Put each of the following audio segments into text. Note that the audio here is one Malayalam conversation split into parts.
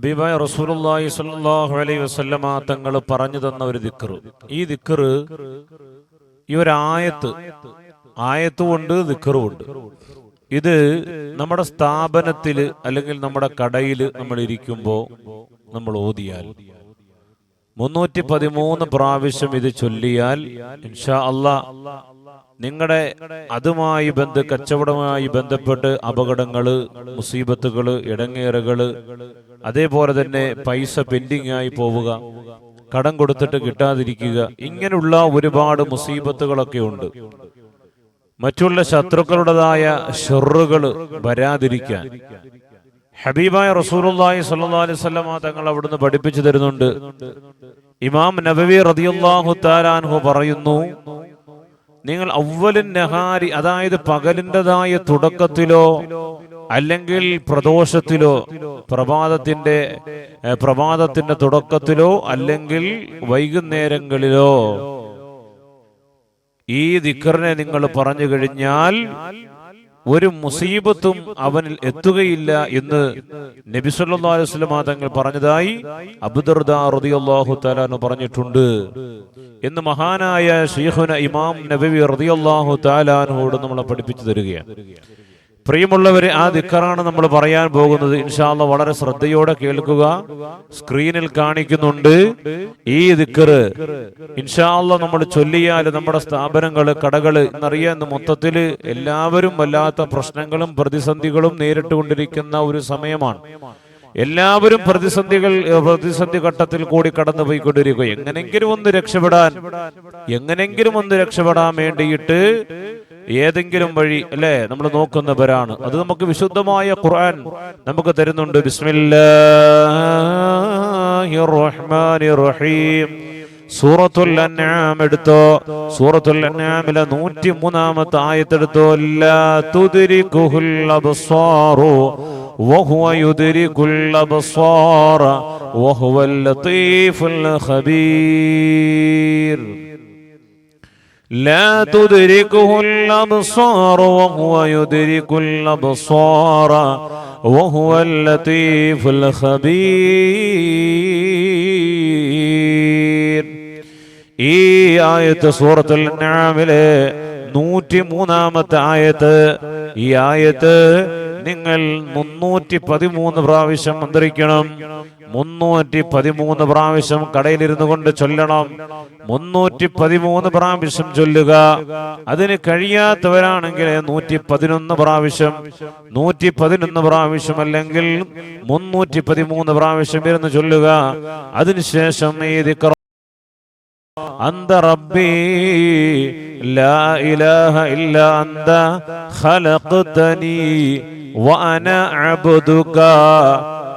ഹബീബായ റസൂലുള്ളാഹി സ്വല്ലല്ലാഹു അലൈഹി വസല്ലമ തങ്ങൾ പറഞ്ഞു തന്ന ഒരു ദിക്ർ ഈ ദിക്ർ ഈ ഒരു ആയത്ത് ആയത്തും ഉണ്ട് ദിക്റും ഉണ്ട്. ഇത് നമ്മുടെ സ്ഥാപനത്തിൽ അല്ലെങ്കിൽ നമ്മുടെ കടയിൽ നമ്മൾ ഇരിക്കുമ്പോൾ നമ്മൾ ഓതിയാൽ മുന്നൂറ്റി പതിമൂന്ന് പ്രാവശ്യം ഇത് ചൊല്ലിയാൽ ഇൻഷാ അല്ലാ നിങ്ങളുടെ അതുമായി ബന്ധ കച്ചവടവുമായി ബന്ധപ്പെട്ട് അപകടങ്ങൾ മുസീബത്തുകൾ ഇടങ്ങേറുകൾ അതേപോലെ തന്നെ പൈസ പെൻഡിങ് ആയി പോവുക കടം കൊടുത്തിട്ട് കിട്ടാതിരിക്കുക ഇങ്ങനെയുള്ള ഒരുപാട് മുസീബത്തുകളൊക്കെ ഉണ്ട്. മറ്റുള്ള ശത്രുക്കളുടേതായ ഷെറുകൾ വരാതിരിക്കാൻ. ഹബീബായ റസൂലുള്ളാഹി സ്വല്ലല്ലാഹു അലൈഹി തങ്ങൾ അവിടുന്ന് പഠിപ്പിച്ചു തരുന്നുണ്ട്. ഇമാം നബവി റളിയല്ലാഹു തആലാൻഹു പറയുന്നു നിങ്ങൾ അവലിൻ നഹാരി അതായത് പകലിന്റെതായ തുടക്കത്തിലോ അല്ലെങ്കിൽ പ്രദോഷത്തിലോ പ്രഭാതത്തിന്റെ പ്രഭാതത്തിന്റെ തുടക്കത്തിലോ അല്ലെങ്കിൽ വൈകുന്നേരങ്ങളിലോ ഈ ദിക്കറിനെ നിങ്ങൾ പറഞ്ഞു കഴിഞ്ഞാൽ ഒരു മുസീബത്തും അവനിൽ എത്തുകയില്ല എന്ന് നബി സല്ലല്ലാഹു അലൈഹി തങ്ങൾ പറഞ്ഞതായി അബൂദർദ റളിയല്ലാഹു പറഞ്ഞിട്ടുണ്ട്. എന്ന് മഹാനായ ഷീഹുന ഇമാം നബവി റളിയല്ലാഹു തആലാനോട് നമ്മളെ പഠിപ്പിച്ചു തരികയാണ്. പ്രിയമുള്ളവരെ ആ ദിക്കറാണ് നമ്മൾ പറയാൻ പോകുന്നത്. ഇൻഷാല്ല വളരെ ശ്രദ്ധയോടെ കേൾക്കുക. സ്ക്രീനിൽ കാണിക്കുന്നുണ്ട് ഈ ദിക്കറ് ഇൻഷാല്ല നമ്മൾ ചൊല്ലിയാൽ നമ്മുടെ സ്ഥാപനങ്ങൾ കടകൾ എന്നറിയാന്ന് മൊത്തത്തിൽ എല്ലാവരും വല്ലാത്ത പ്രശ്നങ്ങളും പ്രതിസന്ധികളും നേരിട്ടുകൊണ്ടിരിക്കുന്ന ഒരു സമയമാണ്. എല്ലാവരും പ്രതിസന്ധികൾ പ്രതിസന്ധി ഘട്ടത്തിൽ കൂടി കടന്നു പോയിക്കൊണ്ടിരിക്കുക എങ്ങനെങ്കിലും ഒന്ന് രക്ഷപ്പെടാൻ എങ്ങനെങ്കിലും ഒന്ന് രക്ഷപ്പെടാൻ വേണ്ടിയിട്ട് ഏതെങ്കിലും വഴി അല്ലേ നമ്മൾ നോക്കുന്നവരാണ് അത് നമുക്ക് വിശുദ്ധമായ ഖുർആൻ നമുക്ക് തരുന്നുണ്ട് ബിസ്മില്ലാഹിർ റഹ്മാനിർ റഹീം സൂറത്തുൽ അൻആം എടുത്തോ സൂറത്തുൽ അൻആമിലെ നൂറ്റി മൂന്നാമത്തെ ആയത്തെടുത്തോ ലാ തുദ്രികുഹുൽ അബ്സാറു وهو يدرك الأبصار وهو اللطيف الخبير لا تدركه الأبصار وهو يدرك الأبصار وهو اللطيف الخبير ഈ ആയത്ത് സൂറത്തുൽ അൻആമിലെ നൂറ്റി മൂന്നാമത്തെ ആയത്ത് ഈ ആയത്ത് നിങ്ങൾ മുന്നൂറ്റി പതിമൂന്ന് പ്രാവശ്യം മന്ത്രിക്കണം മുന്നൂറ്റി പതിമൂന്ന് പ്രാവശ്യം കടയിലിരുന്നു കൊണ്ട് ചൊല്ലണം. മുന്നൂറ്റി പതിമൂന്ന് പ്രാവശ്യം ചൊല്ലുക. അതിന് കഴിയാത്തവരാണെങ്കിൽ നൂറ്റി പതിനൊന്ന് പ്രാവശ്യം നൂറ്റി പതിനൊന്ന് പ്രാവശ്യം അല്ലെങ്കിൽ മുന്നൂറ്റി പതിമൂന്ന് പ്രാവശ്യം ഇരുന്ന് ചൊല്ലുക. അതിനുശേഷം ഈ ദിക്കറ അന്ത റബ്ബി ഖലഖ്തനി വഅന അബ്ദുക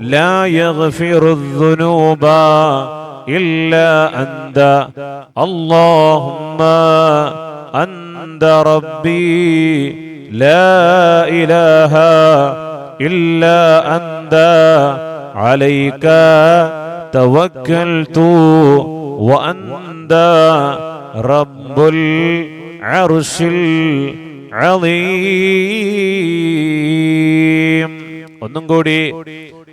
لا يغفر الذنوب إلا أنت اللهم أنت ربي لا إله إلا أنت عليك توكلت وأنت رب العرش العظيم ഒന്നും കൂടി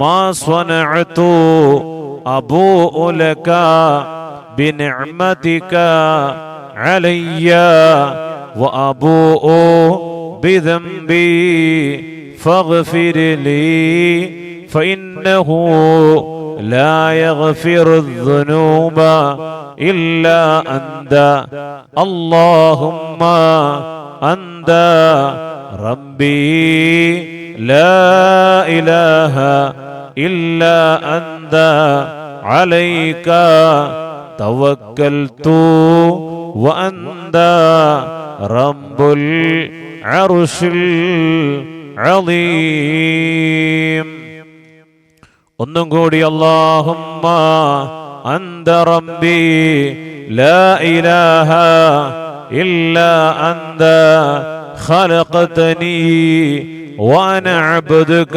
ما صنعت أبوء لك بنعمتك علي وأبوء بذنبي فاغفر لي فإنه لا يغفر الذنوب إلا أنت اللهم أنت ربي لا إله إلا أنت عليك توكلت وأنت رب العرش العظيم ഒന്നും കൂടി അല്ലാഹുമ്മ അന്ത റബ്ബി ലാ ഇലാഹ ഇല്ലാ അന്ത خلقتني وانا عبدك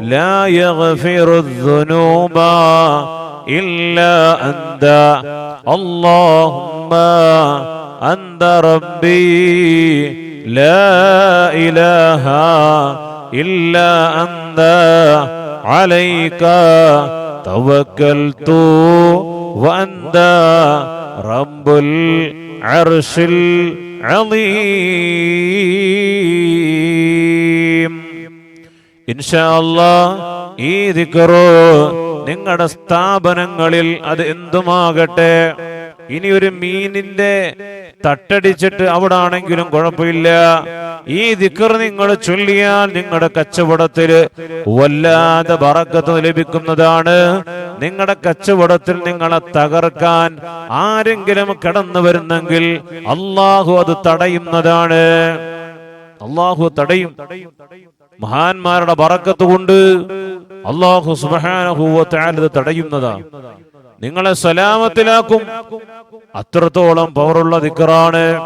لا يغفر الذنوب إلا أنت. اللهم أنت ربي. لا إله إلا أنت. عليك توكلت وأنت رب العرش العظيم. ഇൻഷാ അല്ലാ ഈ ദിക്കറോ നിങ്ങളുടെ സ്ഥാപനങ്ങളിൽ അത് എന്തുമാകട്ടെ? ഇനി ഒരു മീനിന്റെ തട്ടടിച്ചിട്ട് അവിടെ ആണെങ്കിലും കുഴപ്പമില്ല. ഈ ദിക്കർ നിങ്ങൾ ചൊല്ലിയാൽ നിങ്ങളുടെ കച്ചവടത്തിൽ വല്ലാതെ പറക്കത്ത് ലഭിക്കുന്നതാണ്. നിങ്ങളുടെ കച്ചവടത്തിൽ നിങ്ങളെ തകർക്കാൻ ആരെങ്കിലും കടന്നു വരുന്നെങ്കിൽ അള്ളാഹു അത് തടയുന്നതാണ്. അള്ളാഹു തടയും. മഹാന്മാരുടെ ബറക്കത്ത് കൊണ്ട് അള്ളാഹു സുബാനഹൂവത്താലത് തടയുന്നതാണ് നിങ്ങളെ സലാമത്തിലാക്കും. അത്രത്തോളം പവറുള്ള ദിക്കറാണ്.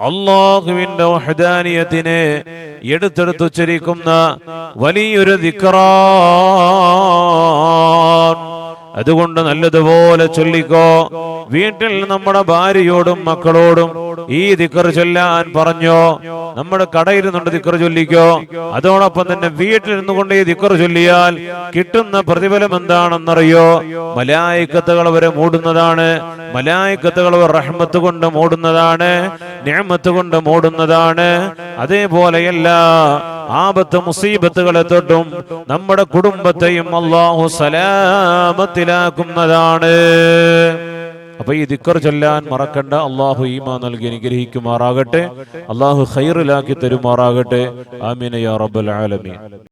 അള്ളാഹുവിന്റെ വഹദാനിയത്തിനെ എടുത്തെടുത്തുച്ചരിക്കുന്ന വലിയൊരു ദിക്കറാൻ അതുകൊണ്ട് നല്ലതുപോലെ ചൊല്ലിക്കോ. വീട്ടിൽ നമ്മുടെ ഭാര്യയോടും മക്കളോടും ഈ ദിക്കർ ചൊല്ലാൻ പറഞ്ഞോ. നമ്മുടെ കടയിരുന്നുണ്ട് ദിക്കർ ചൊല്ലിക്കോ. അതോടൊപ്പം തന്നെ വീട്ടിൽ നിന്നുകൊണ്ട് ഈ ദിക്കർ ചൊല്ലിയാൽ കിട്ടുന്ന പ്രതിഫലം എന്താണെന്നറിയോ? മലായിക്കത്തുകൾ വരെ മൂടുന്നതാണ്. മലായിക്കത്തുകൾ റഹ്മത്ത് കൊണ്ട് മൂടുന്നതാണ്. ഞാമത്ത് കൊണ്ട് മൂടുന്നതാണ്. അതേപോലെയല്ല ആപത്ത് മുസീബത്തുകളെ തൊട്ടും നമ്മുടെ കുടുംബത്തെയും അള്ളാഹു സലാമത്തിലാക്കുന്നതാണ്. അപ്പൊ ഈ ദിക്കർ ചൊല്ലാൻ മറക്കണ്ട. അള്ളാഹു ഈമാ നൽകി അനുഗ്രഹിക്കുമാറാകട്ടെ. അള്ളാഹു ഖൈറിലാക്കി തരുമാറാകട്ടെ. യാ റബ്ബൽ ആലമീൻ.